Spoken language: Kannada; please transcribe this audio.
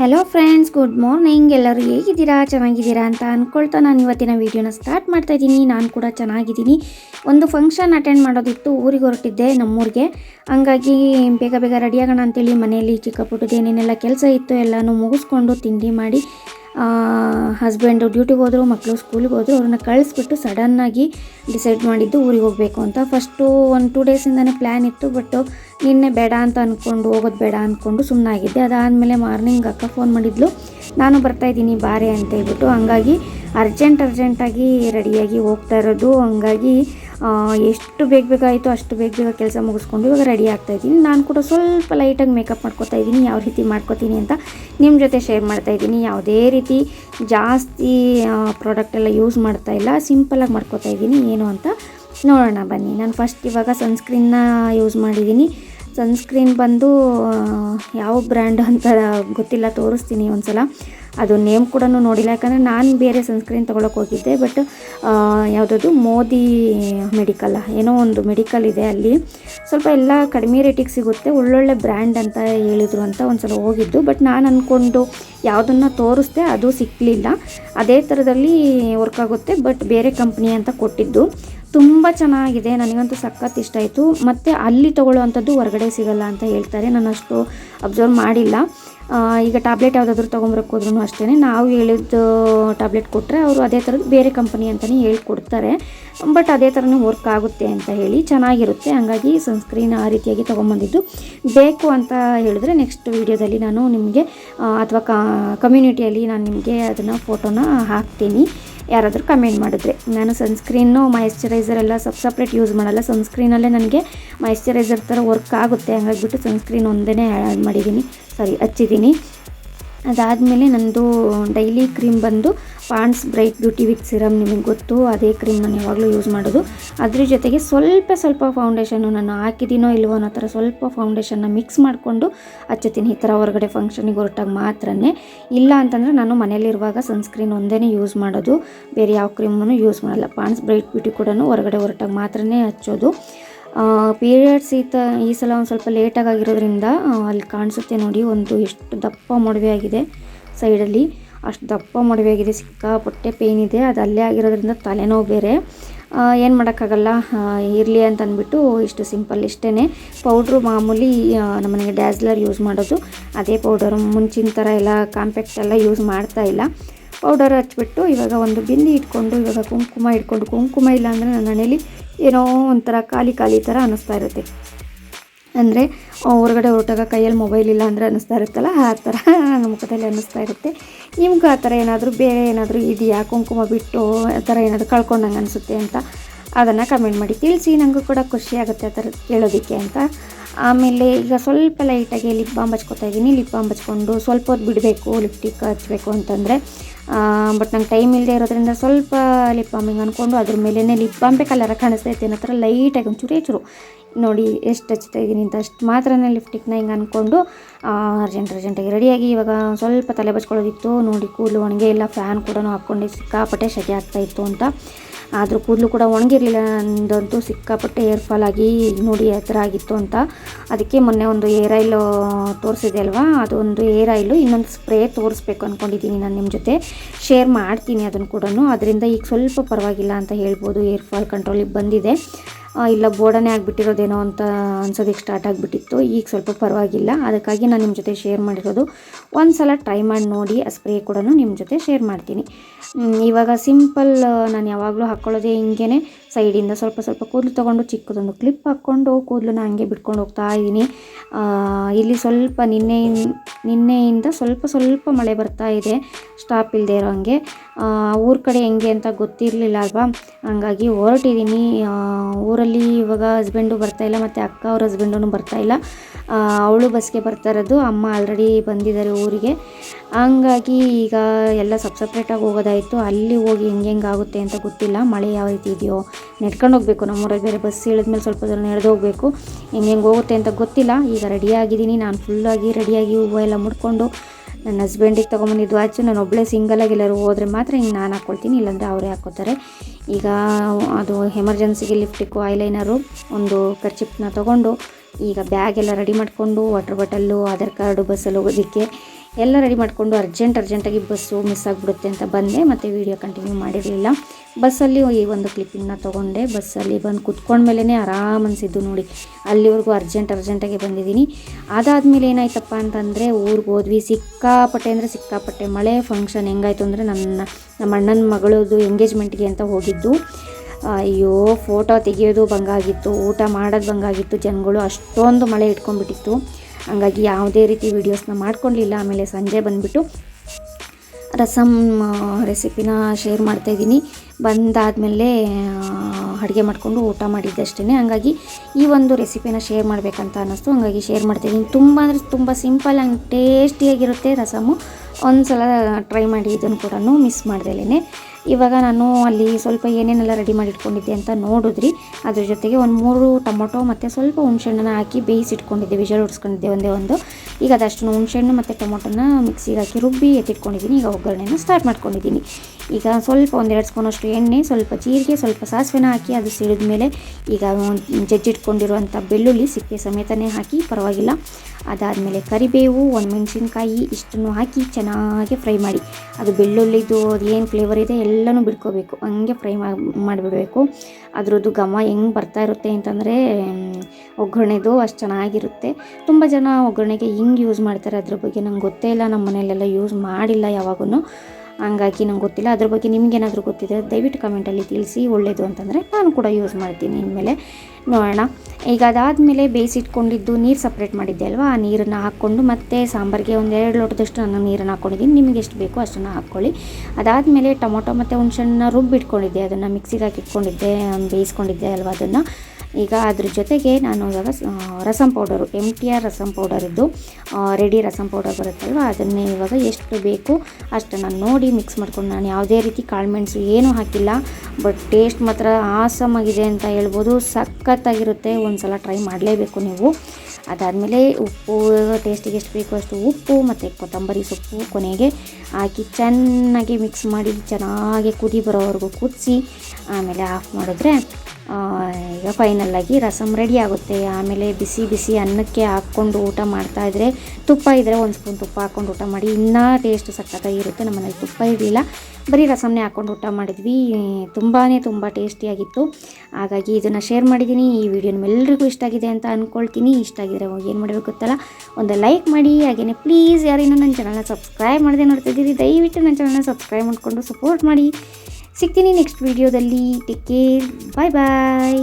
ಹಲೋ ಫ್ರೆಂಡ್ಸ್ ಗುಡ್ ಮಾರ್ನಿಂಗ್ ಎಲ್ಲರೂ ಹೇಗಿದ್ದೀರಾ? ಚೆನ್ನಾಗಿದ್ದೀರಾ ಅಂತ ಅಂದ್ಕೊಳ್ತಾ ನಾನು ಇವತ್ತಿನ ವೀಡಿಯೋನ ಸ್ಟಾರ್ಟ್ ಮಾಡ್ತಾ ಇದ್ದೀನಿ. ನಾನು ಕೂಡ ಚೆನ್ನಾಗಿದ್ದೀನಿ. ಒಂದು ಫಂಕ್ಷನ್ ಅಟೆಂಡ್ ಮಾಡೋದಿತ್ತು, ಊರಿಗೆ ಹೊರಟಿದ್ದೆ ನಮ್ಮೂರಿಗೆ. ಹಂಗಾಗಿ ಬೇಗ ಬೇಗ ರೆಡಿಯಾಗೋಣ ಅಂತೇಳಿ ಮನೆಯಲ್ಲಿ ಚಿಕ್ಕ ಏನೇನೆಲ್ಲ ಕೆಲಸ ಇತ್ತು ಎಲ್ಲನೂ ಮುಗಿಸ್ಕೊಂಡು ತಿಂಡಿ ಮಾಡಿ ಹಸ್ಬೆಂಡು ಡ್ಯೂಟಿಗೆ ಹೋದರು ಮಕ್ಕಳು ಸ್ಕೂಲಿಗೆ ಹೋದರು, ಅವ್ರನ್ನ ಕಳಿಸ್ಬಿಟ್ಟು ಸಡನ್ನಾಗಿ ಡಿಸೈಡ್ ಮಾಡಿದ್ದು ಊರಿಗೆ ಹೋಗಬೇಕು ಅಂತ. ಫಸ್ಟು ಒಂದು ಟೂ ಡೇಸಿಂದನೇ ಪ್ಲ್ಯಾನ್ ಇತ್ತು ಬಟ್ ನಿನ್ನೆ ಬೇಡ ಅಂತ ಅಂದ್ಕೊಂಡು ಹೋಗೋದು ಬೇಡ ಅಂದ್ಕೊಂಡು ಸುಮ್ಮನಾಗಿದ್ದೆ ಅದಾದಮೇಲೆ ಮಾರ್ನಿಂಗ್ ಅಕ್ಕ ಫೋನ್ ಮಾಡಿದ್ಲು, ನಾನು ಬರ್ತಾಯಿದ್ದೀನಿ ಬಾರೆ ಅಂತ ಹೇಳ್ಬಿಟ್ಟು. ಹಂಗಾಗಿ ಅರ್ಜೆಂಟ್ ಅರ್ಜೆಂಟಾಗಿ ರೆಡಿಯಾಗಿ ಹೋಗ್ತಾ ಇರೋದು. ಹಂಗಾಗಿ ಎಷ್ಟು ಬೇಗ ಬೇಗ ಆಯಿತು ಅಷ್ಟು ಬೇಗ ಬೇಗ ಕೆಲಸ ಮುಗಿಸ್ಕೊಂಡು ಇವಾಗ ರೆಡಿ ಆಗ್ತಾ ಇದ್ದೀನಿ. ನಾನು ಕೂಡ ಸ್ವಲ್ಪ ಲೈಟಾಗಿ ಮೇಕಪ್ ಮಾಡ್ಕೊತಾ ಇದ್ದೀನಿ, ಯಾವ ರೀತಿ ಮಾಡ್ಕೊತೀನಿ ಅಂತ ನಿಮ್ಮ ಜೊತೆ ಶೇರ್ ಮಾಡ್ತಾ ಇದ್ದೀನಿ. ಯಾವುದೇ ರೀತಿ ಜಾಸ್ತಿ ಪ್ರಾಡಕ್ಟ್ ಎಲ್ಲ ಯೂಸ್ ಮಾಡ್ತಾ ಇಲ್ಲ ಸಿಂಪಲಾಗಿ ಮಾಡ್ಕೊತಾ ಇದ್ದೀನಿ. ಏನು ಅಂತ ನೋಡೋಣ ಬನ್ನಿ. ನಾನು ಫಸ್ಟ್ ಇವಾಗ ಸನ್ಸ್ಕ್ರೀನ್ನ ಯೂಸ್ ಮಾಡಿದ್ದೀನಿ. ಸನ್ಸ್ಕ್ರೀನ್ ಬಂದು ಯಾವ ಬ್ರ್ಯಾಂಡ್ ಅಂತ ಗೊತ್ತಿಲ್ಲ, ತೋರಿಸ್ತೀನಿ ಒಂದ್ಸಲ. ಅದು ನೇಮ್ ಕೂಡ ನೋಡಿಲ್ಲ. ಯಾಕಂದರೆ ನಾನು ಬೇರೆ ಸನ್ಸ್ಕ್ರೀನ್ ತೊಗೊಳಕ್ಕೆ ಹೋಗಿದ್ದೆ ಬಟ್ ಯಾವುದದು ಮೋದಿ ಮೆಡಿಕಲ್ ಏನೋ ಒಂದು ಮೆಡಿಕಲ್ ಇದೆ ಅಲ್ಲಿ. ಸ್ವಲ್ಪ ಎಲ್ಲ ಕಡಿಮೆ ರೇಟಿಗೆ ಸಿಗುತ್ತೆ, ಒಳ್ಳೊಳ್ಳೆ ಬ್ರ್ಯಾಂಡ್ ಅಂತ ಹೇಳಿದರು ಅಂತ ಒಂದು ಸಲ ಹೋಗಿದ್ದು ಬಟ್ ನಾನು ಅಂದ್ಕೊಂಡು ಯಾವುದನ್ನು ತೋರಿಸ್ದೆ ಅದು ಸಿಕ್ಕಲಿಲ್ಲ ಅದೇ ಥರದಲ್ಲಿ ವರ್ಕ್ ಆಗುತ್ತೆ ಬಟ್ ಬೇರೆ ಕಂಪ್ನಿ ಅಂತ ಕೊಟ್ಟಿದ್ದು. ತುಂಬ ಚೆನ್ನಾಗಿದೆ, ನನಗಂತೂ ಸಖತ್ ಇಷ್ಟ ಆಯಿತು. ಮತ್ತು ಅಲ್ಲಿ ತೊಗೊಳ್ಳೋವಂಥದ್ದು ಹೊರಗಡೆ ಸಿಗಲ್ಲ ಅಂತ ಹೇಳ್ತಾರೆ ನಾನು ಅಷ್ಟು ಅಬ್ಸರ್ವ್ ಮಾಡಿಲ್ಲ. ಈಗ ಟ್ಯಾಬ್ಲೆಟ್ ಯಾವುದಾದ್ರೂ ತೊಗೊಂಬರಕ್ಕೆ ಹೋದ್ರೂ ಅಷ್ಟೇ ನಾವು ಹೇಳಿದ್ದು ಟ್ಯಾಬ್ಲೆಟ್ ಕೊಟ್ಟರೆ ಅವರು ಅದೇ ಥರದ್ದು ಬೇರೆ ಕಂಪನಿ ಅಂತಲೇ ಹೇಳ್ಕೊಡ್ತಾರೆ. ಬಟ್ ಅದೇ ಥರನೇ ವರ್ಕ್ ಆಗುತ್ತೆ ಅಂತ ಹೇಳಿ ಚೆನ್ನಾಗಿರುತ್ತೆ. ಹಾಗಾಗಿ ಸನ್ಸ್ಕ್ರೀನ್ ಆ ರೀತಿಯಾಗಿ ತೊಗೊಂಬಂದಿದ್ದು. ಬೇಕು ಅಂತ ಹೇಳಿದ್ರೆ ನೆಕ್ಸ್ಟ್ ವೀಡಿಯೋದಲ್ಲಿ ನಾನು ನಿಮಗೆ ಅಥವಾ ಕಮ್ಯುನಿಟಿಯಲ್ಲಿ ನಾನು ನಿಮಗೆ ಅದನ್ನು ಫೋಟೋನ ಹಾಕ್ತೀನಿ. ಯಾರಾದರೂ ಕಮೆಂಟ್ ಮಾಡಿದ್ರೆ. ನಾನು ಸನ್ಸ್ಕ್ರೀನು ಮಾಯಶ್ಚರೈಸರ್ ಎಲ್ಲ ಸಪ್ ಸಪ್ರೇಟ್ ಯೂಸ್ ಮಾಡಲ್ಲ. ಸನ್ಸ್ಕ್ರೀನಲ್ಲೇ ನನಗೆ ಮಾಯಶ್ಚರೈಸರ್ ಥರ ವರ್ಕ್ ಆಗುತ್ತೆ. ಹಂಗಾಗಿಬಿಟ್ಟು ಸನ್ಸ್ಕ್ರೀನ್ ಒಂದೇ ಆ್ಯಡ್ ಮಾಡಿದ್ದೀನಿ. ಸಾರಿ ಹಚ್ಚಿದ್ದೀನಿ. ಅದಾದಮೇಲೆ ನನ್ನದು ಡೈಲಿ ಕ್ರೀಮ್ ಬಂದು Pond's bright beauty with serum ನಿಮಗೆ ಗೊತ್ತು, ಅದೇ ಕ್ರೀಮ್ ನಾನು ಯಾವಾಗಲೂ ಯೂಸ್ ಮಾಡೋದು. ಅದ್ರ ಜೊತೆಗೆ ಸ್ವಲ್ಪ ಸ್ವಲ್ಪ ಫೌಂಡೇಶನ್ನು ನಾನು ಹಾಕಿದ್ದೀನೋ ಇಲ್ವೋ ಅನ್ನೋ ಥರ ಸ್ವಲ್ಪ ಫೌಂಡೇಶನ್ನ ಮಿಕ್ಸ್ ಮಾಡಿಕೊಂಡು ಹಚ್ಚುತ್ತೀನಿ. ಈ ಥರ ಹೊರಗಡೆ ಫಂಕ್ಷನಿಗೆ ಹೊರಟಾಗ ಮಾತ್ರನೇ. ಇಲ್ಲ ಅಂತಂದರೆ ನಾನು ಮನೇಲಿರುವಾಗ ಸನ್ಸ್ಕ್ರೀನ್ ಒಂದೇ ಯೂಸ್ ಮಾಡೋದು. ಬೇರೆ ಯಾವ ಕ್ರೀಮನ್ನು ಯೂಸ್ ಮಾಡಲ್ಲ. ಪಾಂಡ್ಸ್ ಬ್ರೈಟ್ ಬ್ಯೂಟಿ ಕೂಡ ಹೊರಗಡೆ ಹೊರಟಾಗ ಮಾತ್ರನೇ ಹಚ್ಚೋದು. ಪೀರಿಯಡ್ಸ್ ಈ ಈ ಸಲ ಒಂದು ಸ್ವಲ್ಪ ಲೇಟಾಗಿ ಆಗಿರೋದ್ರಿಂದ ಅಲ್ಲಿ ಕಾಣಿಸುತ್ತೆ ನೋಡಿ, ಒಂದು ಎಷ್ಟು ದಪ್ಪ ಮೊಡವೆ ಆಗಿದೆ ಸೈಡಲ್ಲಿ ಅಷ್ಟು ದಪ್ಪ ಮೊಡವೆ ಆಗಿದೆ, ಸಿಕ್ಕಾಪಟ್ಟೆ ಪೇನ್ ಇದೆ, ಅದು ಅಲ್ಲೇ ಆಗಿರೋದ್ರಿಂದ ತಲೆನೋವು ಬೇರೆ. ಏನು ಮಾಡೋಕ್ಕಾಗಲ್ಲ ಇರಲಿ ಅಂತ ಅಂದ್ಬಿಟ್ಟು ಇಷ್ಟು ಸಿಂಪಲ್ ಇಷ್ಟೇ ಪೌಡ್ರು ಮಾಮೂಲಿ ನಮ್ಮನೆಗೆ ಡ್ಯಾಸ್ಲರ್ ಯೂಸ್ ಮಾಡೋದು. ಅದೇ ಪೌಡರು ಮುಂಚಿನ ಥರ ಎಲ್ಲ ಕಾಂಪ್ಯಾಕ್ಟ್ ಎಲ್ಲ ಯೂಸ್ ಮಾಡ್ತಾ ಇಲ್ಲ. ಪೌಡರ್ ಹಚ್ಬಿಟ್ಟು ಇವಾಗ ಒಂದು ಬಿಂದಿ ಇಟ್ಕೊಂಡು, ಇವಾಗ ಕುಂಕುಮ ಇಟ್ಕೊಂಡು, ಕುಂಕುಮ ಇಲ್ಲ ಅಂದರೆ ನನ್ನ ಮನೇಲಿ ಏನೋ ಒಂಥರ ಖಾಲಿ ಖಾಲಿ ಥರ ಅನ್ನಿಸ್ತಾ ಇರುತ್ತೆ. ಅಂದರೆ ಹೊರಗಡೆ ಹೊರಟಾಗ ಕೈಯಲ್ಲಿ ಮೊಬೈಲ್ ಇಲ್ಲ ಅಂದರೆ ಅನ್ನಿಸ್ತಾ ಇರುತ್ತಲ್ಲ, ಆ ಥರ ನನ್ನ ಮುಖದಲ್ಲಿ ಅನ್ನಿಸ್ತಾ ಇರುತ್ತೆ. ನಿಮ್ಗೆ ಆ ಥರ ಏನಾದರೂ, ಬೇರೆ ಏನಾದರೂ ಇದೆಯಾ? ಕುಂಕುಮ ಬಿಟ್ಟು ಆ ಥರ ಏನಾದರೂ ಕಳ್ಕೊಂಡಂಗೆ ಅನಿಸುತ್ತೆ ಅಂತ? ಅದನ್ನು ಕಮೆಂಟ್ ಮಾಡಿ ತಿಳಿಸಿ ನನಗೂ ಕೂಡ ಖುಷಿ ಆಗುತ್ತೆ ಆ ಥರ ಕೇಳೋದಕ್ಕೆ ಅಂತ. ಆಮೇಲೆ ಈಗ ಸ್ವಲ್ಪ ಲೈಟಾಗಿ ಲಿಪ್ ಬಾಂಬ್ ಹಚ್ಕೋತಾ ಇದ್ದೀನಿ. ಲಿಪ್ ಬಾಂಬ್ ಹಚ್ಕೊಂಡು ಸ್ವಲ್ಪ ಹೊತ್ತು ಬಿಡಬೇಕು ಲಿಪ್ಟಿಕ್ ಹಚ್ಚಬೇಕು ಅಂತಂದರೆ. ಬಟ್ ನಂಗೆ ಟೈಮ್ ಇಲ್ಲದೆ ಇರೋದ್ರಿಂದ ಸ್ವಲ್ಪ ಲಿಪ್ ಬಾಂಬಿಂಗ್ ಅಂದ್ಕೊಂಡು ಅದ್ರ ಮೇಲೇ ಲಿಪ್ ಬಾಂಬೆ ಕಲರ ಇತ್ತು. ಅನ್ನೋ ಥರ ಲೈಟಾಗಿ ಒಂಚೂರು ಚೂರೇ ನೋಡಿ ಎಷ್ಟು ಹಚ್ತಾ ಇದ್ದೀನಿ ಅಂತ ಅಷ್ಟು ಮಾತ್ರ ಲಿಪ್ಟಿಕ್ನ ಹಿಂಗೆ ಅಂದ್ಕೊಂಡು ಅರ್ಜೆಂಟ್ ಅರ್ಜೆಂಟಾಗಿ ರೆಡಿಯಾಗಿ ಇವಾಗ ಸ್ವಲ್ಪ ತಲೆ ಬಚ್ಕೊಳ್ಳೋದಿತ್ತು. ನೋಡಿ, ಕೂದಲು ಒಣಗೆ ಇಲ್ಲ. ಫ್ಯಾನ್ ಕೂಡ ಹಾಕ್ಕೊಂಡು ಸಿಕ್ಕಾಪಟ್ಟೆ ಸೆಕೆ ಆಗ್ತಾಯಿತ್ತು ಅಂತ. ಆದರೂ ಕೂದಲು ಕೂಡ ಒಣಗಿರಲಿಲ್ಲ ನಂದಂತೂ ಸಿಕ್ಕಾಪಟ್ಟೆ ಏರ್ ಫಾಲ್ ಆಗಿ ನೋಡಿ ಆ ಥರ ಆಗಿತ್ತು ಅಂತ. ಅದಕ್ಕೆ ಮೊನ್ನೆ ಒಂದು ಏರ್ ಆಯಿಲ್ ತೋರಿಸಿದೆ ಅಲ್ವಾ? ಅದೊಂದು ಏರ್ ಆಯಿಲು ಇನ್ನೊಂದು ಸ್ಪ್ರೇ ತೋರಿಸ್ಬೇಕು ಅಂದ್ಕೊಂಡಿದ್ದೀನಿ ನಾನು ನಿಮ್ಮ ಜೊತೆ. ಶೇರ್ ಮಾಡ್ತೀನಿ ಅದನ್ನು ಕೂಡ ಅದರಿಂದ ಈಗ ಸ್ವಲ್ಪ ಪರವಾಗಿಲ್ಲ ಅಂತ ಹೇಳ್ಬೋದು. ಏರ್ ಫಾಲ್ ಕಂಟ್ರೋಲಿಗೆ ಬಂದಿದೆ. ಇಲ್ಲ ಬೋರ್ಡನೇ ಆಗಿಬಿಟ್ಟಿರೋದೇನೋ ಅಂತ ಅನ್ಸೋದಕ್ಕೆ ಸ್ಟಾರ್ಟ್ ಆಗಿಬಿಟ್ಟಿತ್ತು. ಈಗ ಸ್ವಲ್ಪ ಪರವಾಗಿಲ್ಲ. ಅದಕ್ಕಾಗಿ ನಾನು ನಿಮ್ಮ ಜೊತೆ ಶೇರ್ ಮಾಡಿರೋದು. ಒಂದು ಸಲ ಟ್ರೈ ಮಾಡಿ ನೋಡಿ, ಆ ಸ್ಪ್ರೇ ಕೂಡ ನಿಮ್ಮ ಜೊತೆ ಶೇರ್ ಮಾಡ್ತೀನಿ. ಇವಾಗ ಸಿಂಪಲ್ ನಾನು ಯಾವಾಗಲೂ ಹಾಕ್ಕೊಳ್ಳೋದೇ ಹಿಂಗೇ ಸೈಡಿಂದ ಸ್ವಲ್ಪ ಸ್ವಲ್ಪ ಕೂದಲು ತೊಗೊಂಡು ಚಿಕ್ಕದೊಂದು ಕ್ಲಿಪ್ ಹಾಕ್ಕೊಂಡು ಕೂದಲನ್ನ ಹಂಗೆ ಬಿಟ್ಕೊಂಡು ಹೋಗ್ತಾ ಇದ್ದೀನಿ. ಇಲ್ಲಿ ಸ್ವಲ್ಪ ನಿನ್ನೆ ನಿನ್ನೆಯಿಂದ ಸ್ವಲ್ಪ ಸ್ವಲ್ಪ ಮಳೆ ಬರ್ತಾ ಇದೆ. ಸ್ಟಾಪ್ ಇಲ್ಲದೆ ಇರೋ ಹಂಗೆ. ಊರ ಕಡೆ ಹೆಂಗೆ ಅಂತ ಗೊತ್ತಿರಲಿಲ್ಲ ಅಲ್ವಾ? ಹಂಗಾಗಿ ಹೊರಟಿದ್ದೀನಿ. ಊರಲ್ಲಿ ಇವಾಗ ಹಸ್ಬೆಂಡು ಬರ್ತಾಯಿಲ್ಲ ಮತ್ತು ಅಕ್ಕ ಅವ್ರ ಹಸ್ಬೆಂಡೂ ಬರ್ತಾಯಿಲ್ಲ ಅವಳು ಬಸ್ಗೆ ಬರ್ತಾ ಇರೋದು. ಅಮ್ಮ ಆಲ್ರೆಡಿ ಬಂದಿದ್ದಾರೆ ಊರಿಗೆ. ಹಂಗಾಗಿ ಈಗ ಎಲ್ಲ ಸಪ್ ಸಪ್ರೇಟಾಗಿ ಹೋಗೋದಾಯಿತು. ಅಲ್ಲಿ ಹೋಗಿ ಹೆಂಗೆ ಹೆಂಗೆ ಆಗುತ್ತೆ ಅಂತ ಗೊತ್ತಿಲ್ಲ. ಮಳೆ ಯಾವ ರೀತಿ ಇದೆಯೋ ನೆಡ್ಕೊಂಡು ಹೋಗಬೇಕು. ನಮ್ಮೂರಲ್ಲಿ ಬೇರೆ ಬಸ್ ಇಳಿದ್ಮೇಲೆ ಸ್ವಲ್ಪ ಜನ ನಡೆದು ಹೋಗಬೇಕು. ಹೆಂಗೆ ಹೆಂಗೆ ಹೋಗುತ್ತೆ ಅಂತ ಗೊತ್ತಿಲ್ಲ. ಈಗ ರೆಡಿಯಾಗಿದ್ದೀನಿ ನಾನು ಫುಲ್ಲಾಗಿ ರೆಡಿಯಾಗಿ ಹೂವು ಎಲ್ಲ ಮುಡ್ಕೊಂಡು ನನ್ನ ಹಸ್ಬೆಂಡಿಗೆ ತೊಗೊಂಬಂದಿದ್ದು ವಾಚು ನಾನು ಒಬ್ಬಳೇ ಸಿಂಗಲಾಗಿ ಎಲ್ಲರೂ ಹೋದರೆ ಮಾತ್ರ ಹಿಂಗೆ ನಾನು ಹಾಕ್ಕೊಳ್ತೀನಿ ಇಲ್ಲಾಂದರೆ ಅವರೇ ಹಾಕ್ಕೋತಾರೆ ಈಗ ಅದು ಎಮರ್ಜೆನ್ಸಿಗೆ ಲಿಫ್ಟಿಕ್ಕು ಐಲೈನರು ಒಂದು ಖರ್ಚಿಪ್ನ ತೊಗೊಂಡು ಈಗ ಬ್ಯಾಗ್ ಎಲ್ಲ ರೆಡಿ ಮಾಡಿಕೊಂಡು ವಾಟರ್ ಬಾಟಲ್ಲು ಆಧಾರ್ ಕಾರ್ಡು ಬಸ್ಸಲ್ಲಿ ಹೋಗೋದಕ್ಕೆ ಎಲ್ಲ ರೆಡಿ ಮಾಡಿಕೊಂಡು ಅರ್ಜೆಂಟ್ ಅರ್ಜೆಂಟಾಗಿ ಬಸ್ಸು ಮಿಸ್ ಆಗಿಬಿಡುತ್ತೆ ಅಂತ ಬಂದೆ, ಮತ್ತು ವೀಡಿಯೋ ಕಂಟಿನ್ಯೂ ಮಾಡಿರಲಿಲ್ಲ. ಬಸ್ಸಲ್ಲಿ ಈ ಒಂದು ಕ್ಲಿಪ್ಪಿಂಗ್ನ ತೊಗೊಂಡೆ. ಬಸ್ಸಲ್ಲಿ ಬಂದು ಕುತ್ಕೊಂಡ್ಮೇಲೆ ಆರಾಮ್ ಅನಿಸಿದ್ದು ನೋಡಿ. ಅಲ್ಲಿವರೆಗೂ ಅರ್ಜೆಂಟ್ ಅರ್ಜೆಂಟಾಗಿ ಬಂದಿದ್ದೀನಿ. ಅದಾದಮೇಲೆ ಏನಾಯ್ತಪ್ಪ ಅಂತಂದರೆ ಊರಿಗೆ ಹೋದ್ವಿ. ಸಿಕ್ಕಾಪಟ್ಟೆ ಅಂದರೆ ಸಿಕ್ಕಾಪಟ್ಟೆ ಮಳೆ ಫಂಕ್ಷನ್ ಹೆಂಗಾಯ್ತು ಅಂದರೆ ನನ್ನ, ನಮ್ಮ ಅಣ್ಣನ ಮಗಳದು ಎಂಗೇಜ್ಮೆಂಟ್ಗೆ ಅಂತ ಹೋಗಿದ್ದು. ಅಯ್ಯೋ ಫೋಟೋ ತೆಗೆಯೋದು ಬಂಗಾಗಿತ್ತು, ಊಟ ಮಾಡೋದು ಬಂಗಾಗಿತ್ತು. ಜನಗಳು ಅಷ್ಟೊಂದು ಮಳೆ ಇಟ್ಕೊಂಡ್ಬಿಟ್ಟಿತ್ತು. ಹಂಗಾಗಿ ಯಾವುದೇ ರೀತಿ ವೀಡಿಯೋಸ್ನ ಮಾಡ್ಕೊಳ್ಲಿಲ್ಲ ಆಮೇಲೆ ಸಂಜೆ ಬಂದುಬಿಟ್ಟು ರಸಮ್ ರೆಸಿಪಿನ ಶೇರ್ ಮಾಡ್ತಾಯಿದ್ದೀನಿ ಬಂದಾದಮೇಲೆ ಅಡುಗೆ ಮಾಡಿಕೊಂಡು ಊಟ ಮಾಡಿದ್ದೆ ಅಷ್ಟೇ ಹಂಗಾಗಿ ಈ ಒಂದು ರೆಸಿಪಿನ ಶೇರ್ ಮಾಡಬೇಕಂತ ಅನ್ನಿಸ್ತು. ಹಂಗಾಗಿ ಶೇರ್ ಮಾಡ್ತಾಯಿದ್ದೀನಿ ತುಂಬ ಅಂದರೆ ತುಂಬ ಸಿಂಪಲ್ ಆ್ಯಂಡ್ ಟೇಸ್ಟಿಯಾಗಿರುತ್ತೆ ರಸಮು. ಒಂದು ಸಲ ಟ್ರೈ ಮಾಡಿ ಇದನ್ನು ಕೂಡ ಮಿಸ್ ಮಾಡ್ದೇಲೇ ಇವಾಗ ನಾನು ಅಲ್ಲಿ ಸ್ವಲ್ಪ ಏನೇನೆಲ್ಲ ರೆಡಿ ಮಾಡಿ ಇಟ್ಕೊಂಡಿದ್ದೆ ಅಂತ ನೋಡಿದ್ರಿ. ಅದ್ರ ಜೊತೆಗೆ ಒಂದು ಮೂರು ಟೊಮೊಟೊ ಮತ್ತು ಸ್ವಲ್ಪ ಹುಣಸೆಹಣ್ಣನ್ನು ಹಾಕಿ ಬೇಯಿಸಿಟ್ಕೊಂಡಿದ್ದೆ ವಿಷಲ್ ಹೊಡ್ಸ್ಕೊಂಡಿದ್ದೆ ಒಂದೇ ಒಂದು. ಈಗ ಅದಷ್ಟು ಹುಣಸೆಹಣ್ಣು ಮತ್ತು ಟೊಮೊಟೊನ ಮಿಕ್ಸಿಗೆ ಹಾಕಿ ರುಬ್ಬಿ ಎತ್ತಿಟ್ಕೊಂಡಿದ್ದೀನಿ. ಈಗ ಒಗ್ಗರಣೆನ ಸ್ಟಾರ್ಟ್ ಮಾಡ್ಕೊಂಡಿದ್ದೀನಿ. ಈಗ ಸ್ವಲ್ಪ ಒಂದೆರಡು ಸ್ಪೂನಷ್ಟು ಎಣ್ಣೆ, ಸ್ವಲ್ಪ ಜೀರಿಗೆ, ಸ್ವಲ್ಪ ಸಾಸಿವೆನ ಹಾಕಿ ಅದು ಸಿಡಿದ ಮೇಲೆ ಈಗ ಜಜ್ಜಿಟ್ಕೊಂಡಿರುವಂಥ ಬೆಳ್ಳುಳ್ಳಿ ಸಿಪ್ಪೆ ಸಮೇತನೇ ಹಾಕಿ ಪರವಾಗಿಲ್ಲ. ಅದಾದಮೇಲೆ ಕರಿಬೇವು ಒಂದು ಮೆಣಸಿನ್ಕಾಯಿ ಇಷ್ಟನ್ನು ಹಾಕಿ ಚೆನ್ನಾಗಿ ಫ್ರೈ ಮಾಡಿ. ಅದು ಬೆಳ್ಳುಳ್ಳಿದು, ಅದು ಏನು ಫ್ಲೇವರ್ ಇದೆ ಎಲ್ಲನೂ ಬಿಡ್ಕೋಬೇಕು. ಹಂಗೆ ಫ್ರೈ ಮಾಡಿಬಿಡಬೇಕು. ಅದರದ್ದು ಘಮ ಹೆಂಗೆ ಬರ್ತಾ ಇರುತ್ತೆ ಅಂತಂದರೆ ಒಗ್ಗರಣೆದು ಅಷ್ಟು ಚೆನ್ನಾಗಿರುತ್ತೆ. ತುಂಬ ಜನ ಒಗ್ಗರಣೆಗೆ ಹಿಂಗೆ ಯೂಸ್ ಮಾಡ್ತಾರೆ ಅದ್ರ ಬಗ್ಗೆ ನಂಗೆ ಗೊತ್ತೇ ಇಲ್ಲ. ನಮ್ಮ ಮನೆಯಲ್ಲೆಲ್ಲ ಯೂಸ್ ಮಾಡಿಲ್ಲ ಯಾವಾಗೂ ಹಂಗಾಗಿ ನಂಗೆ ಗೊತ್ತಿಲ್ಲ. ಅದ್ರ ಬಗ್ಗೆ ನಿಮಗೇನಾದರೂ ಗೊತ್ತಿದ್ದರೆ ದಯವಿಟ್ಟು ಕಮೆಂಟಲ್ಲಿ ತಿಳಿಸಿ ಒಳ್ಳೆಯದು ಅಂತಂದರೆ ನಾನು ಕೂಡ ಯೂಸ್ ಮಾಡ್ತೀನಿ ಇನ್ಮೇಲೆ. ನೋಡೋಣ. ಈಗ ಅದಾದಮೇಲೆ ಬೇಯಿಸಿಟ್ಕೊಂಡಿದ್ದು ನೀರು ಸಪ್ರೇಟ್ ಮಾಡಿದ್ದೆ ಅಲ್ವಾ? ಆ ನೀರನ್ನು ಹಾಕ್ಕೊಂಡು ಮತ್ತೆ ಸಾಂಬಾರಿಗೆ ಒಂದು ಎರಡು ಲೋಟದಷ್ಟು ನಾನು ನೀರನ್ನು ಹಾಕ್ಕೊಂಡಿದ್ದೀನಿ ನಿಮಗೆ ಎಷ್ಟು ಬೇಕೋ ಅಷ್ಟನ್ನು ಹಾಕ್ಕೊಳ್ಳಿ. ಅದಾದಮೇಲೆ ಟೊಮೊಟೊ ಮತ್ತು ಹುಣ್ಸೆಹಣ್ಣನ್ನ ರುಬ್ಬಿಟ್ಕೊಂಡಿದ್ದೆ ಅದನ್ನು ಮಿಕ್ಸಿಗೆ ಹಾಕಿ ಇಟ್ಕೊಂಡಿದ್ದೆ, ಬೇಯಿಸ್ಕೊಂಡಿದ್ದೆ ಅಲ್ವಾ ಅದನ್ನು. ಈಗ ಅದ್ರ ಜೊತೆಗೆ ನಾನು ಇವಾಗ rasam powder M T R rasam ಪೌಡರಿದ್ದು ready rasam powder ಬರುತ್ತಲ್ವ? ಅದನ್ನೇ ಇವಾಗ ಎಷ್ಟು ಬೇಕು ಅಷ್ಟನ್ನು ನೋಡಿ ಮಿಕ್ಸ್ ಮಾಡ್ಕೊಂಡು ನಾನು ಯಾವುದೇ ರೀತಿ ಕಾಳುಮೆಣಸು ಏನೂ ಹಾಕಿಲ್ಲ ಬಟ್ ಟೇಸ್ಟ್ ಮಾತ್ರ ಆಸಮಾಗಿದೆ ಅಂತ ಹೇಳ್ಬೋದು. ಸಖತ್ತಾಗಿರುತ್ತೆ. ಒಂದು ಸಲ ಟ್ರೈ ಮಾಡಲೇಬೇಕು ನೀವು. ಅದಾದಮೇಲೆ ಉಪ್ಪು ಟೇಸ್ಟಿಗೆ ಎಷ್ಟು ಬೇಕು ಅಷ್ಟು ಉಪ್ಪು ಮತ್ತು ಕೊತ್ತಂಬರಿ ಸೊಪ್ಪು ಕೊನೆಗೆ ಹಾಕಿ ಚೆನ್ನಾಗಿ ಮಿಕ್ಸ್ ಮಾಡಿ, ಚೆನ್ನಾಗಿ ಕುದಿ ಬರೋವರೆಗೂ ಕುದಿಸಿ, ಆಮೇಲೆ ಆಫ್ ಮಾಡಿದ್ರೆ ಈಗ ಫೈನಲ್ಲಾಗಿ ರಸಮ್ ರೆಡಿ ಆಗುತ್ತೆ. ಆಮೇಲೆ ಬಿಸಿ ಬಿಸಿ ಅನ್ನಕ್ಕೆ ಹಾಕ್ಕೊಂಡು ಊಟ ಮಾಡ್ತಾಯಿದ್ರೆ ತುಪ್ಪ ಇದ್ದರೆ ಒಂದು ಸ್ಪೂನ್ ತುಪ್ಪ ಹಾಕ್ಕೊಂಡು ಊಟ ಮಾಡಿ. ಇನ್ನೂ ಟೇಸ್ಟ್ ಸಖತ್ತಾಗಿರುತ್ತೆ ನಮ್ಮ ಮನೇಲಿ ತುಪ್ಪ ಇರಲಿಲ್ಲ. ಬರೀ ರಸಮ್ನೇ ಹಾಕ್ಕೊಂಡು ಊಟ ಮಾಡಿದ್ವಿ. ತುಂಬಾ ತುಂಬ ಟೇಸ್ಟಿಯಾಗಿತ್ತು ಹಾಗಾಗಿ ಇದನ್ನು ಶೇರ್ ಮಾಡಿದ್ದೀನಿ. ಈ ವಿಡಿಯೋ ನಿಮ್ಮೆಲ್ಲರಿಗೂ ಇಷ್ಟ ಆಗಿದೆ ಅಂತ ಅಂದ್ಕೊಳ್ತೀನಿ ಇಷ್ಟ ಆಗಿದ್ರೆ ಏನು ಮಾಡಬೇಕು ಗೊತ್ತಲ್ಲ? ಒಂದು ಲೈಕ್ ಮಾಡಿ. ಹಾಗೆಯೇ ಪ್ಲೀಸ್ ಯಾರೇನೋ ನನ್ನ ಚಾನಲ್ನ ಸಬ್ಸ್ಕ್ರೈಬ್ ಮಾಡದೆ ನೋಡ್ತಿದ್ದೀರಿ ದಯವಿಟ್ಟು ನನ್ನ ಚಾನಲ್ನ ಸಬ್ಸ್ಕ್ರೈಬ್ ಮಾಡಿಕೊಂಡು ಸಪೋರ್ಟ್ ಮಾಡಿ. ಸಿಗ್ತೀನಿ ನೆಕ್ಸ್ಟ್ ವೀಡಿಯೋದಲ್ಲಿ ಟೇಕ್ ಕೇರ್ ಬಾಯ್ ಬಾಯ್